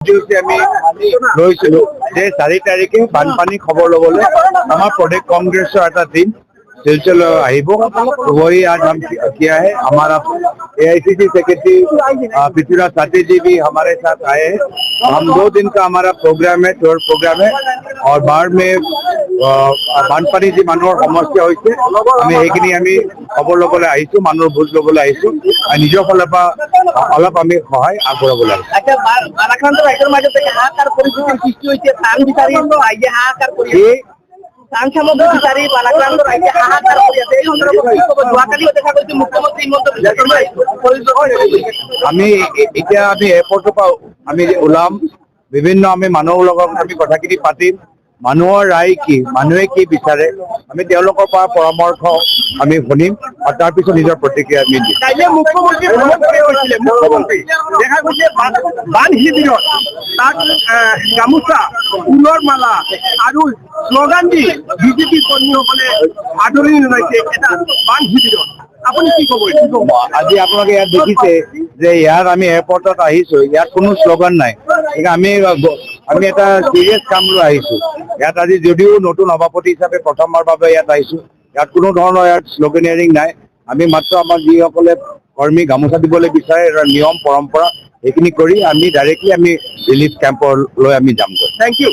কাৰ্যসূচী আমি লৈছিলো যে চাৰি তাৰিখে বানপানী খবৰ ল'বলৈ আমাৰ প্ৰদেশ কংগ্ৰেছৰ এটা টিম सिलसिला আহিব वही आज हम किया है हमारा एआईसीसी सेक्रेटरी पृथ्वीराज साथी जी भी हमारे साथ आए हैं हम दो दिन का हमारा प्रोग्राम है टूर प्रोग्राम है और बाढ़ में আহ, বানপানী যি মানুহৰ সমস্যা হৈছে আমি সেইখিনি আমি খবৰ ল'বলৈ আহিছো মানুহৰ বুজ ল'বলৈ আহিছো আৰু নিজৰ ফালৰ পৰা অলপ আমি সহায় আগবঢ়াবলৈ আহিছো আমি এতিয়া আমি এয়াৰপৰ্টৰ পৰা আমি ওলাম, বিভিন্ন আমি মানুহৰ লগত আমি কথাখিনি পাতিম। মানুহৰ ৰায় কি? মানুহে কি বিচাৰে? আমি তেওঁলোকৰ পৰা পৰামৰ্শ আমি শুনিম। আৰু তাৰপিছত নিজৰ প্ৰতিক্ৰিয়া আমি দিম কাইলে মুখ্যমন্ত্ৰী ভ্ৰমণ কৰি গৈছিলে মুখ্যমন্ত্ৰী দেখা গৈছে বান- শিবিৰত তাত গামোচা ফুলৰ মালা আৰু শ্লোগান দি বিজেপি কৰ্মীসকলে আদৰণি জনাইছে এটা বান শিবিৰত আপুনি কি ক'ব কি ক'ব আজি আপোনালোকে ইয়াত দেখিছে যে ইয়াত আমি এয়াৰপৰ্টত আহিছো ইয়াত কোনো শ্লোগান নাই। গতিকে আমি আমি এটা চিৰিয়াছ কাম লৈ আহিছো। ইয়াত আজি যদিও নতুন সভাপতি হিচাপে প্ৰথমবাৰ বাবে ইয়াত আহিছো। ইয়াত কোনো ধৰণৰ ইয়াত শ্লোগেনিয়াৰিং নাই। আমি মাত্ৰ আমাৰ যিসকলে কৰ্মী গামোচা দিবলৈ বিচাৰে নিয়ম, পৰম্পৰা, সেইখিনি কৰি আমি ডাইৰেক্টলি আমি ৰিলিফ কেম্পলৈ আমি যামগৈ। Thank you